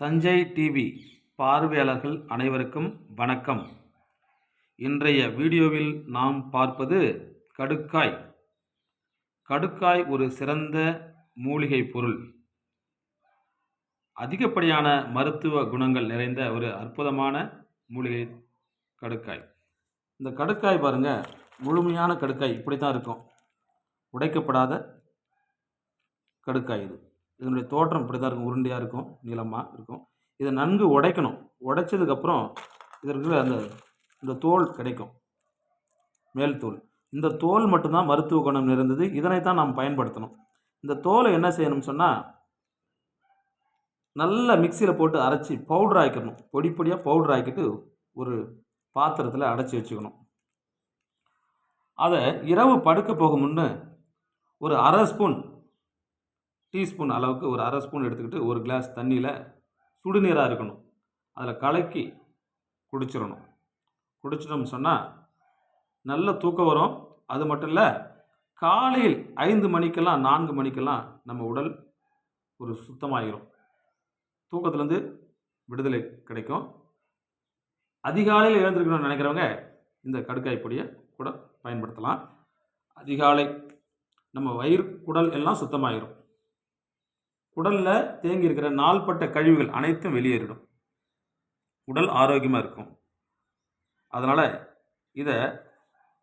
Sanjay TV பார்வையாளர்கள் அனைவருக்கும் வணக்கம். இன்றைய வீடியோவில் நாம் பார்ப்பது கடுக்காய். கடுக்காய் ஒரு சிறந்த மூலிகை பொருள். அதிகப்படியான மருத்துவ குணங்கள் நிறைந்த ஒரு அற்புதமான மூலிகை கடுக்காய். இந்த கடுக்காய் பாருங்க முழுமையான கடுக்காய் இப்படி தான் இருக்கும். உடைக்கப்படாத கடுக்காய் இது. இதனுடைய தோற்றம் இப்படி தான் இருக்கும். உருண்டையாக இருக்கும் நீளமாக இருக்கும். இதை நன்கு உடைக்கணும். உடைச்சதுக்கப்புறம் இதற்கு அந்த இந்த தோல் கிடைக்கும். மேல் தோல். இந்த தோல் மட்டும்தான் மருத்துவ குணம் நிறைந்தது. இதனை தான் நாம் பயன்படுத்தணும். இந்த தோலை என்ன செய்யணும்னு சொன்னால் நல்ல மிக்சியில் போட்டு அரைச்சி பவுடர் ஆக்கிடணும். பொடி பொடியாக பவுடர் ஆக்கிட்டு ஒரு பாத்திரத்தில் அடைச்சி வச்சுக்கணும். அதை இரவு படுக்க போகும் முன்னே ஒரு அரை ஸ்பூன் டீஸ்பூன் அளவுக்கு ஒரு அரை ஸ்பூன் எடுத்துக்கிட்டு ஒரு கிளாஸ் தண்ணியில் சுடுநீராக இருக்கணும். அதில் கலக்கி குடிச்சிடணும். குடிச்சிட்டோம்னு சொன்னால் நல்ல தூக்கம் வரும். அது மட்டும் இல்லை காலையில் ஐந்து மணிக்கெல்லாம் நான்கு மணிக்கெல்லாம் நம்ம உடல் ஒரு சுத்தமாகிடும் தூக்கத்துலேருந்து விடுதலை கிடைக்கும். அதிகாலையில் எழுந்திருக்கணும்னு நினைக்கிறவங்க இந்த கடுக்காய் பொடியை கூட பயன்படுத்தலாம். அதிகாலை நம்ம வயிறு குடல் எல்லாம் சுத்தமாகிடும் உடலில் தேங்கி இருக்கிற நாள்பட்ட கழிவுகள் அனைத்தும் வெளியேறிடும். உடல் ஆரோக்கியமாக இருக்கும். அதனால் இதை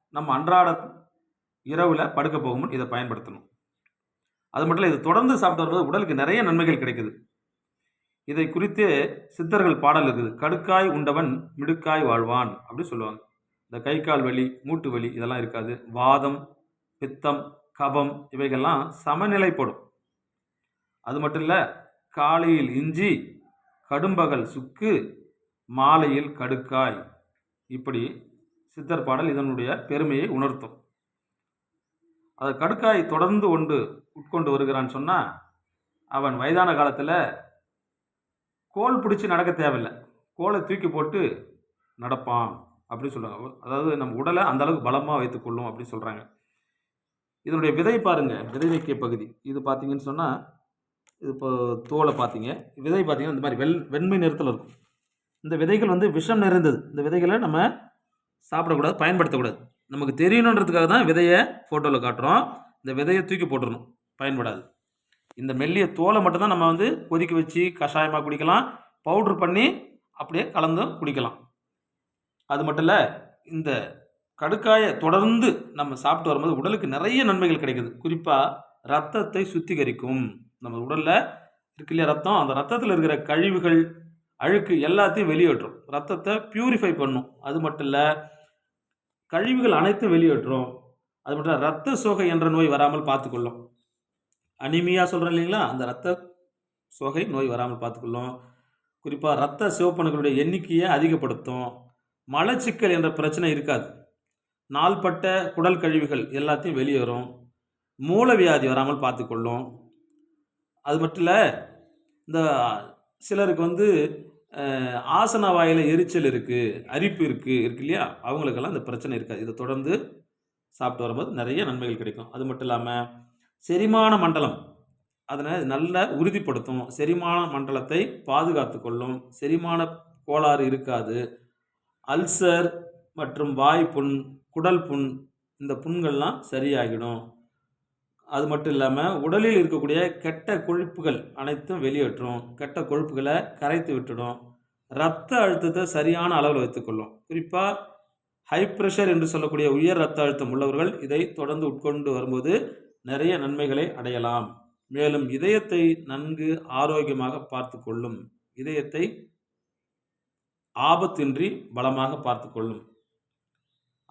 நம்ம அன்றாட இரவில் படுக்க போகும்போது இதை பயன்படுத்தணும். அது மட்டும் இல்லை இது தொடர்ந்து சாப்பிட்டு வரும்போது உடலுக்கு நிறைய நன்மைகள் கிடைக்குது. இதை குறித்து சித்தர்கள் பாடல் இருக்குது. கடுக்காய் உண்டவன் மிடுக்காய் வாழ்வான் அப்படின்னு சொல்லுவாங்க. இந்த கை கால் வலி மூட்டு வலி இதெல்லாம் இருக்காது. வாதம் பித்தம் கபம் இவைகள்லாம் சமநிலைப்படும். அது மட்டும் இல்லை காலையில் இஞ்சி கடும்பகல் சுக்கு மாலையில் கடுக்காய். இப்படி சித்தர் பாடல் இதனுடைய பெருமையை உணர்த்தும். அது கடுக்காய் தொடர்ந்து கொண்டு உட்கொண்டு வருகிறான்னு சொன்னால் அவன் வயதான காலத்தில் கோல் பிடிச்சி நடக்க தேவையில்லை. கோலை தூக்கி போட்டு நடப்பான் அப்படின்னு சொல்கிறாங்க அதாவது நம்ம உடலை அந்தளவுக்கு பலமாக வைத்துக்கொள்ளும் அப்படின்னு சொல்கிறாங்க இதனுடைய விதை பாருங்கள் விதை வைக்கிய பகுதி. இது பார்த்தீங்கன்னு சொன்னால் இப்போ தோலை பார்த்தீங்க. விதை பார்த்தீங்கன்னா இந்த மாதிரி வெள் வெண்மை நிறத்தில் இருக்கும். இந்த விதைகள் வந்து விஷம் நிறைந்தது. இந்த விதைகளை நம்ம சாப்பிடக்கூடாது பயன்படுத்தக்கூடாது. நமக்கு தெரியணுன்றதுக்காக தான் விதையை ஃபோட்டோவில் காட்டுறோம். இந்த விதையை தூக்கி போட்டுடணும் பயன்படாது. இந்த மெல்லிய தோலை மட்டும்தான் நம்ம வந்து கொதிக்க வச்சு கஷாயமாக குடிக்கலாம். பவுட்ரு பண்ணி அப்படியே கலந்தும் குடிக்கலாம். அது மட்டும் இல்லை இந்த கடுக்காயை தொடர்ந்து நம்ம சாப்பிட்டு வரும்போது உடலுக்கு நிறைய நன்மைகள் கிடைக்குது. குறிப்பாக ரத்தத்தை சுத்திகரிக்கும். நம்ம உடலில் இருக்கு இல்லையா ரத்தம்? அந்த ரத்தத்தில் இருக்கிற கழிவுகள் அழுக்கு எல்லாத்தையும் வெளியேற்றும். ரத்தத்தை பியூரிஃபை பண்ணும். அது மட்டும் இல்லை கழிவுகள் அனைத்தும் வெளியேற்றும். அது மட்டும் இல்லை ரத்த சோகை என்ற நோய் வராமல் பார்த்துக்கொள்ளும். அனிமியா சொல்கிறேன் இல்லைங்களா? அந்த ரத்த சோகை நோய் வராமல் பார்த்துக்கொள்ளும். குறிப்பாக ரத்த சிவப்பணுக்களுடைய எண்ணிக்கையை அதிகப்படுத்தும். மலச்சிக்கல் என்ற பிரச்சனை இருக்காது. நாள்பட்ட குடல் கழிவுகள் எல்லாத்தையும் வெளியேறும். மூலவியாதி வராமல் பார்த்துக்கொள்ளும். அது மட்டும் இல்லை இந்த சிலருக்கு வந்து ஆசன வாயில் எரிச்சல் இருக்குது அரிப்பு இருக்குது இருக்கு இல்லையா? அவங்களுக்கெல்லாம் இந்த பிரச்சனை இருக்காது. இதை தொடர்ந்து சாப்பிட்டு வரும்போது நிறைய நன்மைகள் கிடைக்கும். அது மட்டும் இல்லாமல் செரிமான மண்டலம். அதனை நல்ல உறுதிப்படுத்தும். செரிமான மண்டலத்தை பாதுகாத்து கொள்ளும். செரிமான கோளாறு இருக்காது. அல்சர் மற்றும் வாய் புண் குடல் புண் இந்த புண்கள்லாம் சரியாகிடும். அது மட்டும் இல்லாமல் உடலில் இருக்கக்கூடிய கெட்ட கொழுப்புகள் அனைத்தும் வெளியேற்றும். கெட்ட கொழுப்புகளை கரைத்து விட்டுடும். இரத்த அழுத்தத்தை சரியான அளவில் வைத்துக்கொள்ளும் குறிப்பாக ஹை ப்ரெஷர் என்று சொல்லக்கூடிய உயர் ரத்த அழுத்தம் உள்ளவர்கள் இதை தொடர்ந்து உட்கொண்டு வரும்போது நிறைய நன்மைகளை அடையலாம். மேலும் இதயத்தை நன்கு ஆரோக்கியமாக பார்த்து கொள்ளும். இதயத்தை ஆபத்தின்றி பலமாக பார்த்து கொள்ளும்.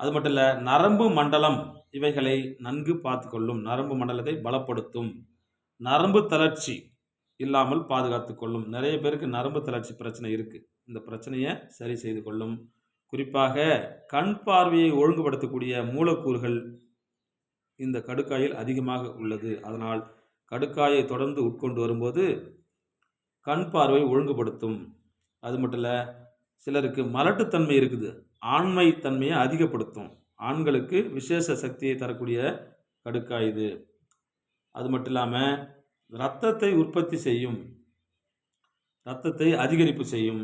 அது மட்டும் இல்லை நரம்பு மண்டலம் இவைகளை நன்கு பார்த்து கொள்ளும் நரம்பு மண்டலத்தை பலப்படுத்தும். நரம்பு தளர்ச்சி இல்லாமல் பாதுகாத்து கொள்ளும். நிறைய பேருக்கு நரம்பு தளர்ச்சி பிரச்சனை இருக்குது இந்த பிரச்சனையை சரி செய்து கொள்ளும். குறிப்பாக கண் பார்வையை ஒழுங்குபடுத்தக்கூடிய மூலக்கூறுகள் இந்த கடுக்காயில் அதிகமாக உள்ளது. அதனால் கடுக்காயை தொடர்ந்து உட்கொண்டு வரும்போது கண் பார்வை ஒழுங்குபடுத்தும். அது மட்டும் இல்லை சிலருக்கு மலட்டுத்தன்மை இருக்குது. ஆண்மை தன்மையை அதிகப்படுத்தும். ஆண்களுக்கு விசேஷ சக்தியை தரக்கூடிய கடுக்காய் இது அது மட்டும் இல்லாமல் இரத்தத்தை உற்பத்தி செய்யும் இரத்தத்தை அதிகரிப்பு செய்யும்.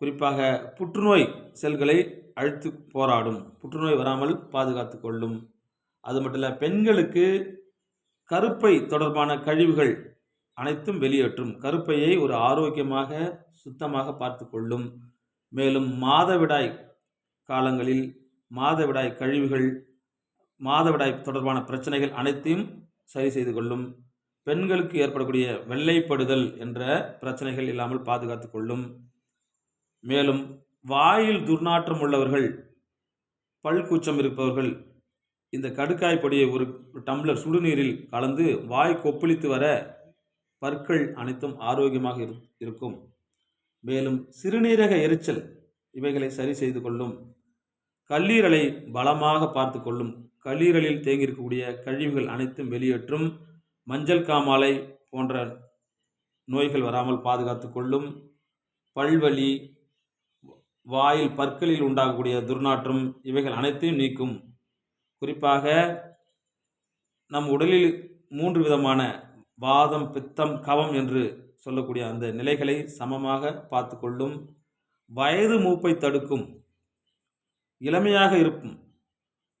குறிப்பாக புற்றுநோய் செல்களை அழித்து போராடும் புற்றுநோய் வராமல் பாதுகாத்து கொள்ளும். அது மட்டும் இல்லை பெண்களுக்கு கருப்பை தொடர்பான கழிவுகள் அனைத்தும் வெளியேற்றும். கருப்பையை ஒரு ஆரோக்கியமாக சுத்தமாக பார்த்து கொள்ளும். மேலும் மாதவிடாய் காலங்களில் மாதவிடாய் கழிவுகள் மாதவிடாய் தொடர்பான பிரச்சனைகள் அனைத்தையும் சரி செய்து கொள்ளும். பெண்களுக்கு ஏற்படக்கூடிய வெள்ளைப்படுதல் என்ற பிரச்சனைகள் இல்லாமல் பாதுகாத்து கொள்ளும். மேலும் வாயில் துர்நாற்றம் உள்ளவர்கள் பல் கூச்சம் இருப்பவர்கள் இந்த கடுக்காய் பொடியை ஒரு டம்ளர் சுடுநீரில் கலந்து வாய் கொப்பளித்து வர பற்கள் அனைத்தும் ஆரோக்கியமாக இரு- இருக்கும். மேலும் சிறுநீரக எரிச்சல் இவைகளை சரி செய்து கொள்ளும். கல்லீரலை பலமாக பார்த்து கொள்ளும். கல்லீரலில் தேங்கியிருக்கக்கூடிய கழிவுகள் அனைத்தும் வெளியேற்றும். மஞ்சள் காமாலை போன்ற நோய்கள் வராமல் பாதுகாத்து கொள்ளும். பல்வலி வாயில் பற்களில் உண்டாகக்கூடிய துர்நாற்றம் இவைகள் அனைத்தையும் நீக்கும். குறிப்பாக நம் உடலில் மூன்று விதமான வாதம் பித்தம் கவம் என்று சொல்லக்கூடிய அந்த நிலைகளை சமமாக பார்த்து கொள்ளும். வயது மூப்பை தடுக்கும். இளமையாக இருக்கும்.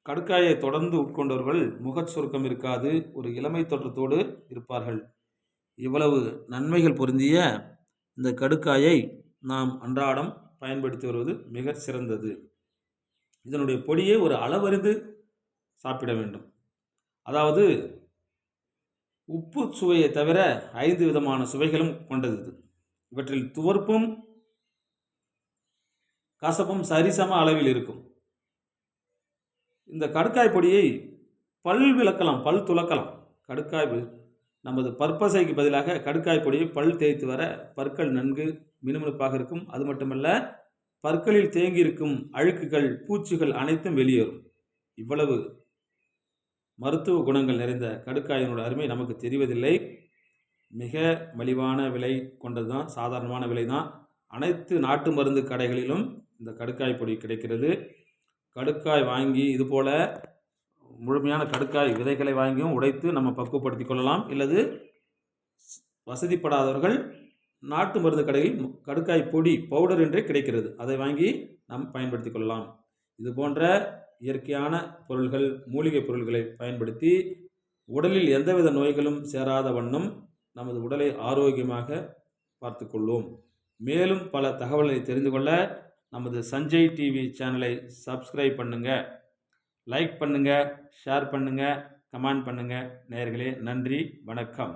கடுக்காயை தொடர்ந்து உட்கொண்டவர்கள் முகச் சுருக்கம் இருக்காது ஒரு இளமை தோற்றத்தோடு இருப்பார்கள். இவ்வளவு நன்மைகள் பொருந்திய இந்த கடுக்காயை நாம் அன்றாடம் பயன்படுத்தி வருவது மிக சிறந்தது. இதனுடைய பொடியை ஒரு அளவறிந்து சாப்பிட வேண்டும். அதாவது உப்பு சுவையை தவிர ஐந்து விதமான சுவைகளும் கொண்டது இது. இவற்றில் துவர்ப்பும் கசப்பும் சரிசம அளவில் இருக்கும். இந்த கடுக்காய் பொடியை பல் விளக்கலாம் பல் துளக்கலாம். கடுக்காய் நமது பற்பசைக்கு பதிலாக கடுக்காய் பொடியை பல் தேய்த்து வர பற்கள் நன்கு மினுமினுப்பாக இருக்கும். அது மட்டுமல்ல பற்களில் தேங்கியிருக்கும் அழுக்குகள் பூச்சிகள் அனைத்தும் வெளியேறும். இவ்வளவு மருத்துவ குணங்கள் நிறைந்த கடுக்காயினோட அருமை நமக்கு தெரிவதில்லை. மிக மலிவான விலை கொண்டது தான் சாதாரணமான விலை தான் அனைத்து நாட்டு மருந்து கடைகளிலும் இந்த கடுக்காய் பொடி கிடைக்கிறது. கடுக்காய் வாங்கி இது போல் முழுமையான கடுக்காய் விதைகளை வாங்கியும் உடைத்து நம்ம பக்குவப்படுத்தி கொள்ளலாம். இல்லது வசதிப்படாதவர்கள் நாட்டு மருந்து கடையில் கடுக்காய் பொடி பவுடர் என்றே கிடைக்கிறது. அதை வாங்கி நாம் பயன்படுத்தி கொள்ளலாம். இது போன்ற இயற்கையான பொருள்கள் மூலிகை பொருள்களை பயன்படுத்தி உடலில் எந்தவித நோய்களும் சேராத வண்ணம் நமது உடலை ஆரோக்கியமாக பார்த்துக்கொள்வோம் மேலும் பல தகவல்களை தெரிந்து கொள்ள நமது சஞ்சய் டிவி சேனலை சப்ஸ்கிரைப் பண்ணுங்கள் லைக் பண்ணுங்கள் ஷேர் பண்ணுங்கள் கமெண்ட் பண்ணுங்கள் நேர்களே நன்றி வணக்கம்.